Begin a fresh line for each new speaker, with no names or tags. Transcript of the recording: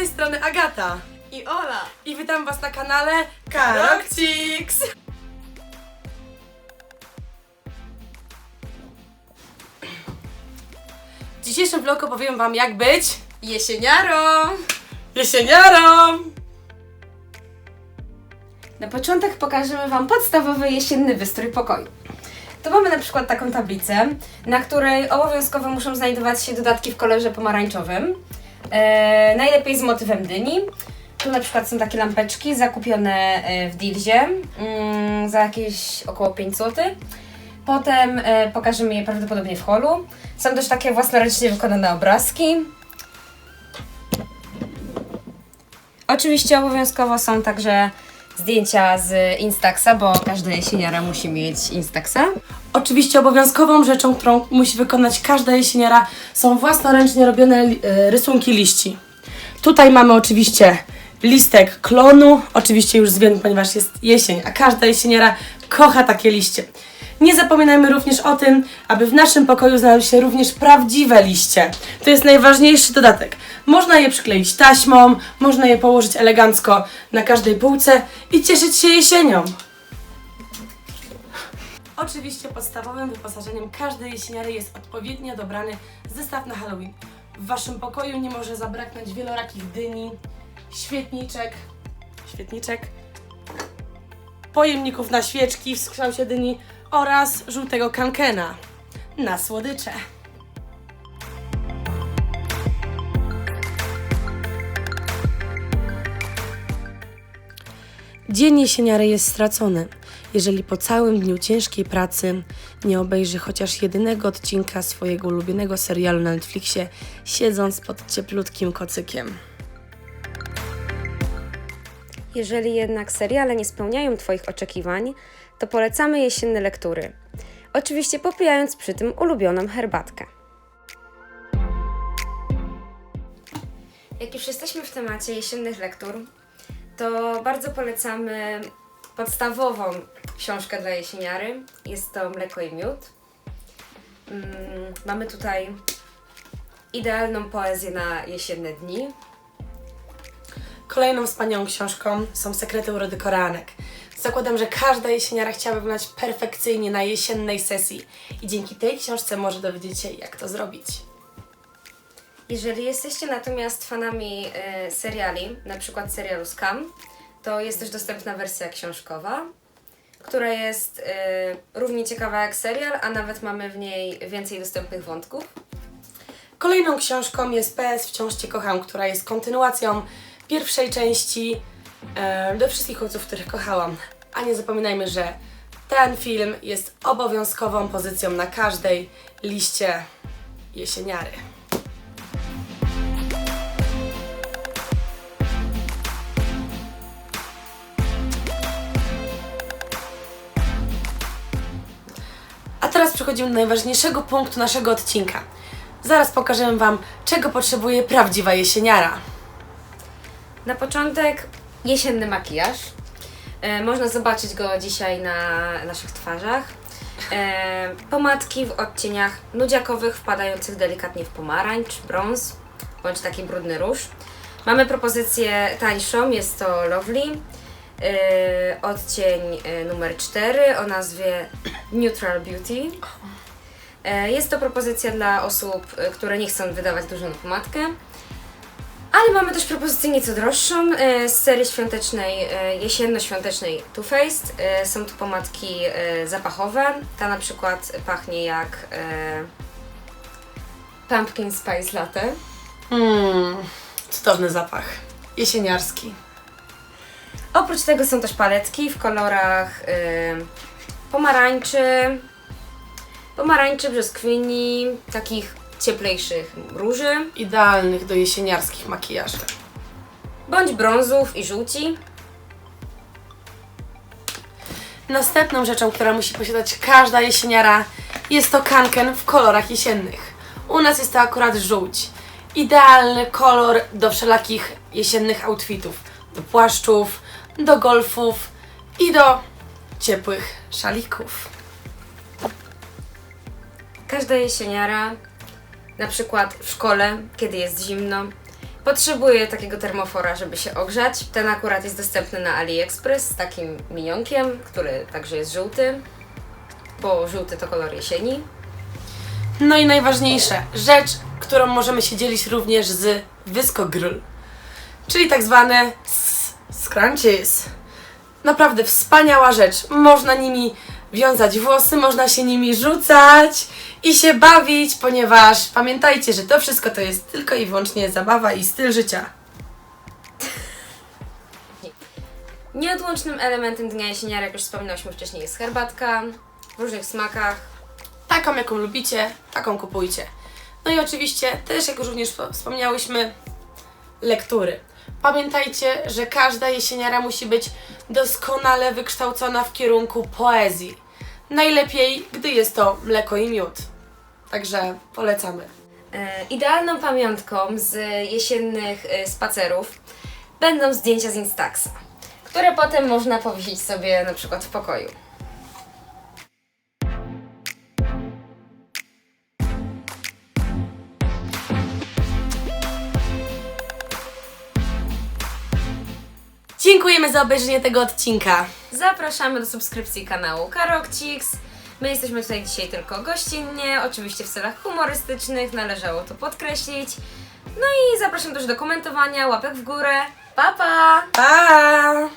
tej strony Agata
I Ola!
i witam Was na kanale Karokciks! W dzisiejszym vlogu powiem Wam jak być
Jesieniarą!
jesieniarą!
Na początek pokażemy Wam podstawowy jesienny wystrój pokoju. To mamy na przykład taką tablicę, na której obowiązkowo muszą znajdować się dodatki w kolorze pomarańczowym. E, najlepiej z motywem dyni. Tu na przykład są takie lampeczki zakupione e, w Dilzie mm, za jakieś około 5 zł. Potem e, pokażemy je prawdopodobnie w holu. Są też takie własnoręcznie wykonane obrazki. Oczywiście obowiązkowo są także zdjęcia z Instaxa, bo każda jesieniara musi mieć Instaxa.
Oczywiście obowiązkową rzeczą, którą musi wykonać każda jesieniara są własnoręcznie robione li- e, rysunki liści. Tutaj mamy oczywiście listek klonu, oczywiście już z wiem, ponieważ jest jesień, a każda jesieniara kocha takie liście. Nie zapominajmy również o tym, aby w naszym pokoju znalazły się również prawdziwe liście. To jest najważniejszy dodatek. Można je przykleić taśmą, można je położyć elegancko na każdej półce i cieszyć się jesienią. Oczywiście podstawowym wyposażeniem każdej jesieniary jest odpowiednio dobrany zestaw na Halloween. W Waszym pokoju nie może zabraknąć wielorakich dyni, świetniczek, świetniczek, pojemników na świeczki w kształcie dyni oraz żółtego kankena na słodycze. Dzień jesieniary jest stracony, jeżeli po całym dniu ciężkiej pracy nie obejrzy chociaż jedynego odcinka swojego ulubionego serialu na Netflixie, siedząc pod cieplutkim kocykiem.
Jeżeli jednak seriale nie spełniają Twoich oczekiwań, to polecamy jesienne lektury. Oczywiście popijając przy tym ulubioną herbatkę. Jak już jesteśmy w temacie jesiennych lektur, to bardzo polecamy podstawową książkę dla jesieniary. Jest to Mleko i Miód. Mm, mamy tutaj idealną poezję na jesienne dni.
Kolejną wspaniałą książką są Sekrety urody koreanek. Zakładam, że każda jesieniara chciałaby wyglądać perfekcyjnie na jesiennej sesji i dzięki tej książce może dowiedzieć się, jak to zrobić.
Jeżeli jesteście natomiast fanami e, seriali, na przykład serialu Scam, to jest też dostępna wersja książkowa, która jest e, równie ciekawa jak serial, a nawet mamy w niej więcej dostępnych wątków.
Kolejną książką jest PS Wciąż Cię kocham, która jest kontynuacją pierwszej części e, do wszystkich ojców, których kochałam. A nie zapominajmy, że ten film jest obowiązkową pozycją na każdej liście jesieniary. A teraz przechodzimy do najważniejszego punktu naszego odcinka. Zaraz pokażę Wam, czego potrzebuje prawdziwa jesieniara.
Na początek jesienny makijaż. E, można zobaczyć go dzisiaj na naszych twarzach. E, pomadki w odcieniach nudziakowych wpadających delikatnie w pomarańcz, brąz bądź taki brudny róż. Mamy propozycję tańszą, jest to Lovely. E, odcień e, numer 4 o nazwie Neutral Beauty. E, jest to propozycja dla osób, e, które nie chcą wydawać dużo na pomadkę. Ale mamy też propozycję nieco droższą e, z serii świątecznej, e, jesienno-świątecznej Too Faced. E, Są tu pomadki e, zapachowe. Ta na przykład pachnie jak e, Pumpkin Spice Latte.
Mmm, cudowny zapach. Jesieniarski.
Oprócz tego są też paletki w kolorach e, pomarańczy, pomarańczy, brzoskwini, takich cieplejszych róży,
Idealnych do jesieniarskich makijaży.
bądź brązów i żółci.
Następną rzeczą, która musi posiadać każda jesieniara, jest to kanken w kolorach jesiennych. U nas jest to akurat żółć. Idealny kolor do wszelakich jesiennych outfitów. Do płaszczów, do golfów i do ciepłych szalików.
Każda jesieniara, na przykład w szkole, kiedy jest zimno, Potrzebuję takiego termofora, żeby się ogrzać. Ten akurat jest dostępny na AliExpress z takim minionkiem, który także jest żółty, bo żółty to kolor jesieni.
No i najważniejsze, rzecz, którą możemy się dzielić również z Viscogrill, czyli tak zwane scrunchies. Naprawdę wspaniała rzecz. Można nimi wiązać włosy, można się nimi rzucać i się bawić, ponieważ pamiętajcie, że to wszystko to jest tylko i wyłącznie zabawa i styl życia.
Nieodłącznym elementem dnia jesieniara, jak już wspominałyśmy wcześniej, jest herbatka w różnych smakach.
Taką, jaką lubicie, taką kupujcie. No i oczywiście też, jak już również wspo- wspomniałyśmy, lektury. Pamiętajcie, że każda jesieniara musi być doskonale wykształcona w kierunku poezji. Najlepiej, gdy jest to mleko i miód. Także polecamy.
E, idealną pamiątką z jesiennych e, spacerów będą zdjęcia z Instaxa, które potem można powiesić sobie na przykład w pokoju.
Dziękujemy za obejrzenie tego odcinka.
Zapraszamy do subskrypcji kanału Karokcix. My jesteśmy tutaj dzisiaj tylko gościnnie, oczywiście w celach humorystycznych, należało to podkreślić. No i zapraszam też do komentowania, łapek w górę. Pa pa!
Pa!